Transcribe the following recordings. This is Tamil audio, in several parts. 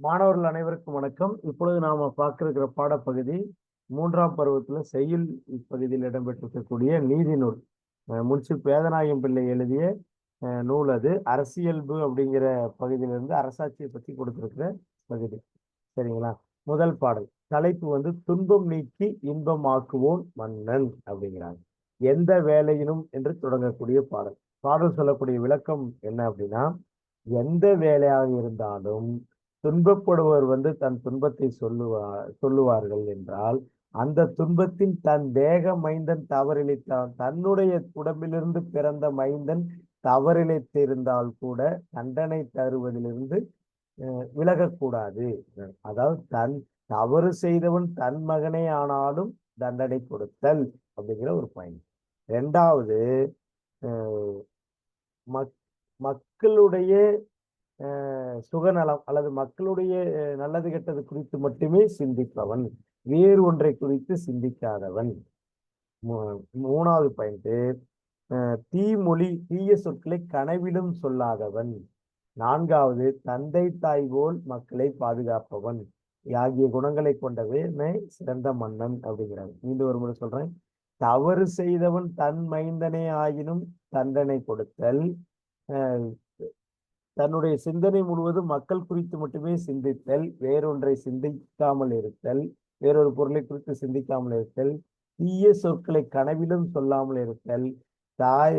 மாணவர்கள் அனைவருக்கும் வணக்கம். இப்பொழுது நாம பார்க்கிருக்கிற பாடப்பகுதி மூன்றாம் பருவத்துல செய்யுள் பகுதியில் இடம்பெற்றிருக்கக்கூடிய நீதி நூல். முன்சி வேதநாயகம் பிள்ளை எழுதிய நூல் அது. அரசியல்பு அப்படிங்கிற பகுதியிலிருந்து அரசாட்சியை பற்றி கொடுத்திருக்கிற பகுதி. சரிங்களா? முதல் பாடல். தலைப்பு வந்து துன்பம் நீக்கி இன்பம் ஆக்குவோன் மன்னன் அப்படிங்கிறாங்க. எந்த வேலையினும் என்று தொடங்கக்கூடிய பாடல். பாடல் சொல்லக்கூடிய விளக்கம் என்ன அப்படின்னா எந்த வேலையாக இருந்தாலும் துன்பப்படுவர் வந்து தன் துன்பத்தை சொல்லுவா சொல்லுவார்கள் என்றால் அந்த துன்பத்தில் தன் தேக மைந்தன் தவறிழைத்தான். தன்னுடைய உடம்பிலிருந்து பிறந்த மைந்தன் தவறிழைத்திருந்தால் கூட தண்டனை தருவதிலிருந்து விலகக்கூடாது. அதாவது தன் தவறு செய்தவன் தன் மகனே ஆனாலும் தண்டனை கொடுத்தல் அப்படிங்கிற ஒரு பயன் ரெண்டாவது மக் மக்களுடைய சுகநலம் அல்லது மக்களுடைய நல்லது கெட்டது குறித்து மட்டுமே சிந்திப்பவன். வேறு ஒன்றை குறித்து சிந்திக்காதவன். மூ- மூணாவது பாயிண்ட் தீமொழி தீய சொற்களை கனவிலும் சொல்லாதவன். நான்காவது தந்தை தாய் போல் மக்களை பாதுகாப்பவன். ஆகிய குணங்களை கொண்டவனே சிறந்த மன்னன் அப்படிங்கிறான் மீண்டும் ஒரு முறை சொல்றேன். தவறு செய்தவன் தன் மைந்தனே ஆயினும் தண்டனை கொடுத்தல். தன்னுடைய சிந்தனை முழுவதும் மக்கள் குறித்து மட்டுமே சிந்தித்தல் வேறொன்றை சிந்திக்காமல் இருத்தல் வேறொரு பொருளை குறித்து சிந்திக்காமல் இருத்தல் தீய சொற்களை கனவிலும் சொல்லாமல் இருத்தல் தாய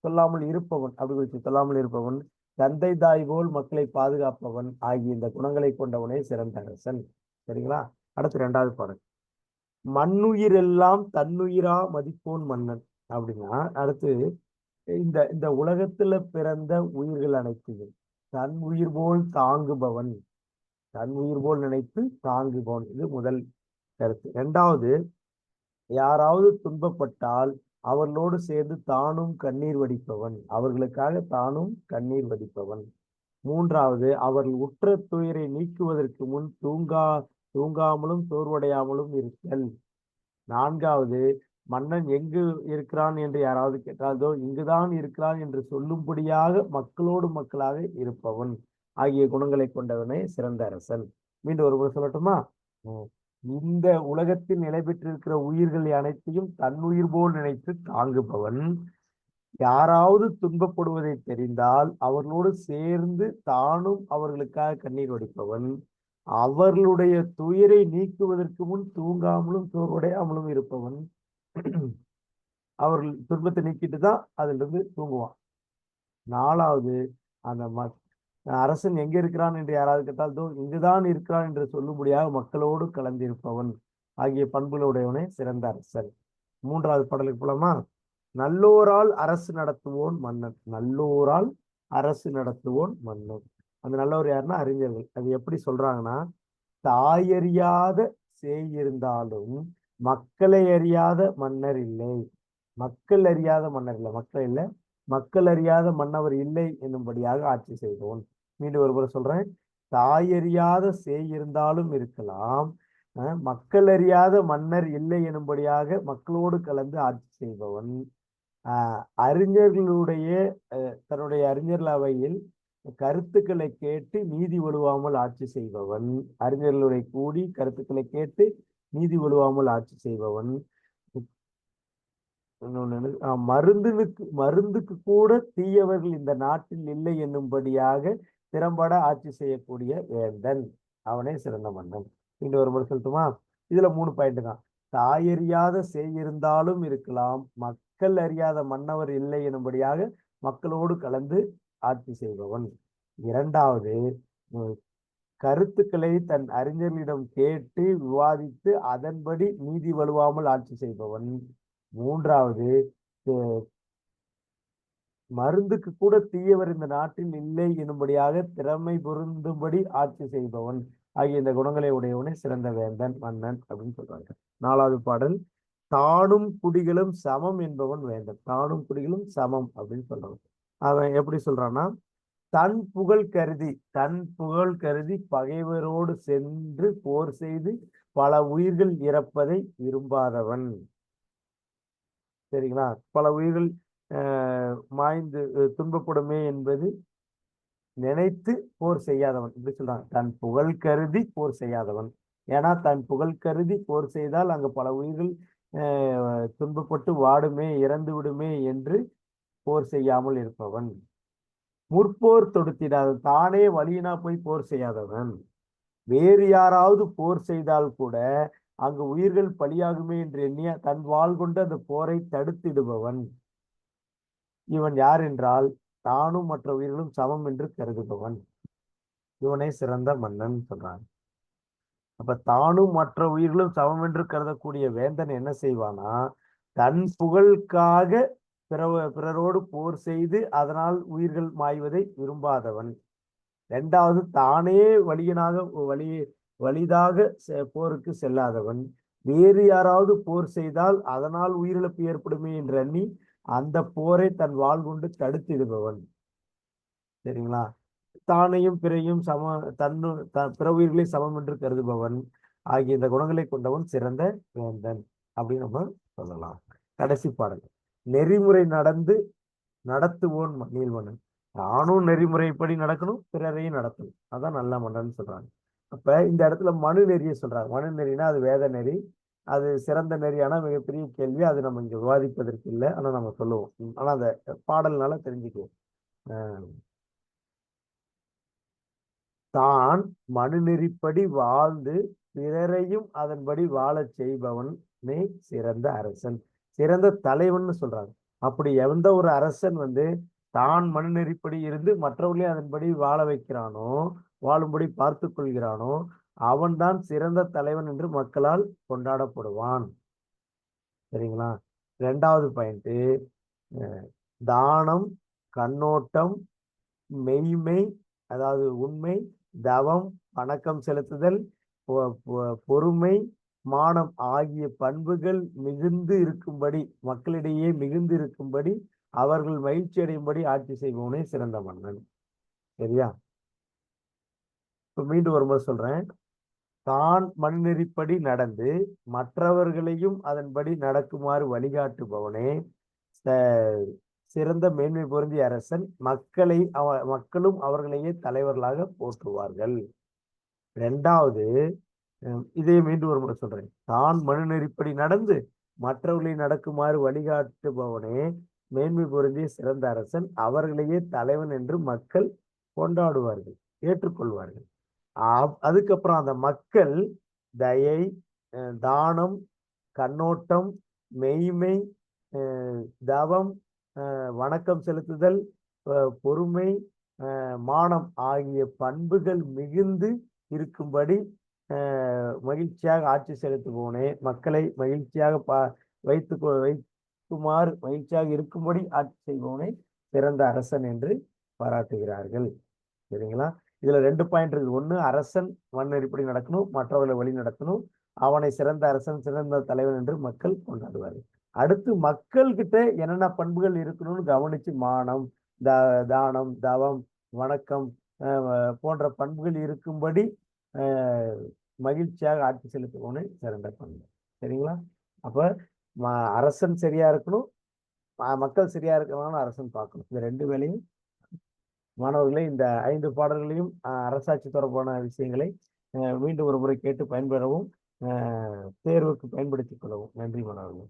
சொல்லாமல் இருப்பவன் அப்படி குறித்து சொல்லாமல் இருப்பவன் தந்தை தாய் போல் மக்களை பாதுகாப்பவன் ஆகிய இந்த குணங்களை கொண்டவனே சிறந்த அரசன் சரிங்களா? அடுத்து இரண்டாவது பாடல். மண்ணுயிர் எல்லாம் தன்னுயிரா மதிப்போன் மன்னன் அப்படின்னா அடுத்து இந்த இந்த உலகத்துல பிறந்த உயிர்கள் அனைத்தையும் தன் உயிர் போல் தாங்குபவன் தன் உயிர் போல் நினைத்து தாங்குபவன். இது முதல் கருத்து. இரண்டாவது யாராவது துன்பப்பட்டால் அவர்களோடு சேர்ந்து தானும் கண்ணீர் வடிப்பவன். அவர்களுக்காக தானும் கண்ணீர் வடிப்பவன். மூன்றாவது அவர்கள் உற்ற துயரை நீக்குவதற்கு முன் தூங்கா தூங்காமலும் சோர்வடையாமலும் இருத்தல். நான்காவது மன்னன் எங்கு இருக்கிறான் என்று யாராவது கேட்டாலோ இங்குதான் இருக்கிறான் என்று சொல்லும்படியாக மக்களோடு மக்களாக இருப்பவன். ஆகிய குணங்களை கொண்டவனே சிறந்த அரசன். மீண்டும் ஒரு முறை சொல்லட்டுமா? இந்த உலகத்தில் நிலை பெற்றிருக்கிற உயிர்கள் அனைத்தையும் தன்னுயிர் போல் நினைத்து தாங்குபவன். யாராவது துன்பப்படுவதை தெரிந்தால் அவர்களோடு சேர்ந்து தானும் அவர்களுக்காக கண்ணீர் வடிப்பவன். அவர்களுடைய துயரை நீக்குவதற்கு முன் தூங்காமலும் சோர்வடையாமலும் இருப்பவன். அவர்கள் துன்பத்தை நீக்கிட்டு தான் அதுல இருந்து தூங்குவான். நாலாவது அந்த ம அரசன் எங்க இருக்கிறான் என்று யாராவது கேட்டால் தோ இங்குதான் இருக்கிறான் என்று சொல்லும்படியாக மக்களோடு கலந்திருப்பவன். ஆகிய பண்புகளுடையவனே சிறந்த அரசன். மூன்றாவது பாடலுக்கு போலாமா? நல்லோரால் அரசு நடத்துவோன் மன்னன். நல்லோரால் அரசு நடத்துவோன் மன்னன். அந்த நல்லவர் யாருன்னா? அறிஞர்கள். அது எப்படி சொல்றாங்கன்னா தாயறியாத சேயிருந்தாலும் மக்களை அறியாத மன்னர் இல்லை. மக்கள் அறியாத மன்னர் இல்லை. மக்கள் இல்லை. மக்கள் அறியாத மன்னவர் இல்லை என்னும்படியாக ஆட்சி செய்தோன் மீண்டும் ஒரு சொல்றேன். தாயறியாத சேய் இருந்தாலும் இருக்கலாம். மக்கள் அறியாத மன்னர் இல்லை எனும்படியாக மக்களோடு கலந்து ஆட்சி செய்பவன். ஆஹ் அறிஞர்களுடைய தன்னுடைய அறிஞர்கள் அவையில் கருத்துக்களை கேட்டு நீதி வலுவாமல் ஆட்சி செய்பவன். அறிஞர்களுடைய கூடி கருத்துக்களை கேட்டு நீதி வலுவாமல் ஆட்சி செய்பவன். மருந்துனுக்கு மருந்துக்கு கூட தீயவர்கள் இந்த நாட்டில் இல்லை என்னும்படியாக திறம்பட ஆட்சி செய்யக்கூடிய வேந்தன். அவனே சிறந்த மன்னன். இன்னும் ஒரு முறை சொல்லட்டுமா? இதுல மூணு பாயிண்ட் தான். தாயறியாத சேய் இருந்தாலும் இருக்கலாம். மக்கள் அறியாத மன்னவர் இல்லை எனும்படியாக மக்களோடு கலந்து ஆட்சி செய்பவன். இரண்டாவது கருத்துக்களை தன் அறிஞர்களிடம் கேட்டு விவாதித்து அதன்படி நீதி வலுவாமல் ஆட்சி செய்பவன். மூன்றாவது மருந்துக்கு கூட தீயவர் இந்த நாட்டில் இல்லை எனும்படியாக திறமை பொருந்தும்படி ஆட்சி செய்பவன். ஆகிய இந்த குணங்களை உடையவனே சிறந்த வேந்தன் மன்னன் அப்படின்னு சொல்றாங்க. நாலாவது பாடல் தானும் குடிகளும் சமம் என்பவன் வேந்தன். தானும் குடிகளும் சமம் அப்படின்னு சொல்றாங்க. அவன் எப்படி சொல்றான்னா தன் புகழ் கருதி தன் புகழ் கருதி பகைவரோடு சென்று போர் செய்து பல உயிர்கள் இறப்பதை விரும்பாதவன். சரிங்களா? பல உயிர்கள் மாய்ந்து துன்பப்படுமே என்பது நினைத்து போர் செய்யாதவன். இப்படி சொல்றான் தன் புகழ் கருதி போர் செய்யாதவன். ஏன்னா தன் புகழ் கருதி போர் செய்தால் அங்கு பல உயிர்கள் துன்பப்பட்டு வாடுமே இறந்து விடுமே என்று போர் செய்யாமல் இருப்பவன். முற்போர் தொடுத்திடாத. தானே வழியினா போய் போர் செய்யாதவன். வேறு யாராவது போர் செய்தால் கூட அங்கு உயிர்கள் பலியாகுமே என்று எண்ணிய தன் வாழ் கொண்டு அந்த போரை தடுத்திடுபவன். இவன் யார் என்றால் தானும் மற்ற உயிர்களும் சமம் என்று கருதுபவன். இவனை சிறந்த மன்னன் சொல்றான். அப்ப தானும் மற்ற உயிர்களும் சமம் என்று கருதக்கூடிய வேந்தன் என்ன செய்வானா? தன் புகழுக்காக பிற பிறரோடு போர் செய்து அதனால் உயிர்கள் மாய்வதை விரும்பாதவன். இரண்டாவது தானே வழியனாக வழி வலிதாக செ- போருக்கு செல்லாதவன். வேறு யாராவது போர் செய்தால் அதனால் உயிரிழப்பு ஏற்படுமே என்று எண்ணி அந்த போரை தன் வாழ் கொண்டு தடுத்திடுபவன். சரிங்களா? தானையும் பிறையும் சம தன்னு த பிற உயிர்களை சமம் என்று கருதுபவன். ஆகிய இந்த குணங்களை கொண்டவன் சிறந்த வேந்தன். அப்படின்னு நம்ம சொல்லலாம். கடைசி பாடல். நெறிமுறை நடந்து நடத்துவோன் ம- நீள்மன்னன் நானும் நெறிமுறைப்படி நடக்கணும் பிறரையும் நடத்தணும். அதான் நல்ல மன்னன் சொல்றாங்க. அப்ப இந்த இடத்துல மனு நெறியை சொல்றாங்க. மனு நெறினா அது வேத நெறி அது சிறந்த நெறியான மிகப்பெரிய கேள்வி அது நம்ம இங்க விவாதிப்பதற்கு இல்லை ஆனா நம்ம சொல்லுவோம். ஆனா அந்த பாடல்னால தெரிஞ்சுக்குவோம். தான் மனு நெறிப்படி வாழ்ந்து பிறரையும் அதன்படி வாழச் செய்பவனே சிறந்த அரசன். சிறந்த தலைவன் சொல்றாங்க. அப்படி எந்த ஒரு அரசன் வந்து தான் மனநெறிப்படி இருந்து மற்றவர்களையும் அதன்படி வாழ வைக்கிறானோ வாழும்படி பார்த்து கொள்கிறானோ அவன்தான் சிறந்த தலைவன் என்று மக்களால் கொண்டாடப்படுவான். சரிங்களா? ரெண்டாவது பாயிண்ட்டு தானம் கண்ணோட்டம் மெய்மை அதாவது உண்மை தவம் வணக்கம் செலுத்துதல் பொ- பொறுமை மானம் ஆகிய பண்புகள் மிகுந்து இருக்கும்படி மக்களிடையே மிகுந்து இருக்கும்படி அவர்கள் மகிழ்ச்சி அடையும்படி ஆட்சி செய்பவனே சிறந்த மன்னன். சரியா? இப்ப மீண்டும் ஒரு முறை சொல்றேன். தான் மண்ணெறிப்படி நடந்து மற்றவர்களையும் அதன்படி நடக்குமாறு வழிகாட்டுபவனே சிறந்த மேன்மை பொருந்திய அரசன் மக்களை அவ மக்களும் அவர்களையே தலைவர்களாக போற்றுவார்கள். ரெண்டாவது இதை மீண்டும் ஒரு முறை சொல்றேன். தான் மனுநெறிப்படி நடந்து மற்றவர்களை நடக்குமாறு வழிகாட்டுபவனே மேன்மை பொருந்திய சிறந்த அரசன் அவர்களையே தலைவன் என்று மக்கள் கொண்டாடுவார்கள் ஏற்றுக்கொள்வார்கள். அதுக்கப்புறம் அந்த மக்கள் தயை தானம் கண்ணோட்டம் மெய்மை தவம் வணக்கம் செலுத்துதல் பொறுமை மானம் ஆகிய பண்புகள் மிகுந்து இருக்கும்படி மகிழ்ச்சியாக ஆட்சி செலுத்துபவனே மக்களை மகிழ்ச்சியாக பா வைத்து வைக்குமாறு மகிழ்ச்சியாக இருக்கும்படி ஆட்சி செய்பவனே சிறந்த அரசன் என்று பாராட்டுகிறார்கள். சரிங்களா? இதுல ரெண்டு பாயிண்ட் இருக்கு ஒண்ணு அரசன் மண்ணெறிப்படி நடக்கணும் மற்றவர்களை வழி நடத்தணும். அவனை சிறந்த அரசன் சிறந்த தலைவன் என்று மக்கள் கொண்டாடுவார்கள். அடுத்து மக்கள் கிட்ட என்னென்ன பண்புகள் இருக்கணும்னு கவனிச்சு மானம் த தானம் தவம் வணக்கம் போன்ற பண்புகள் இருக்கும்படி மகிழ்ச்சியாக ஆட்சி செலுத்துபவனே சிறந்த பண்பு சரிங்களா? அப்போ அரசன் சரியா இருக்கணும் மக்கள் சரியா இருக்கணும்னு அரசன் பார்க்கணும். இந்த ரெண்டு வேலையும் மாணவர்களே இந்த ஐந்து பாடல்களையும் அரசாட்சி தொடர்பான விஷயங்களை மீண்டும் ஒரு முறை கேட்டு பயன்பெறவும் தேர்வுக்கு பயன்படுத்திக் கொள்ளவும். நன்றி மாணவர்களே.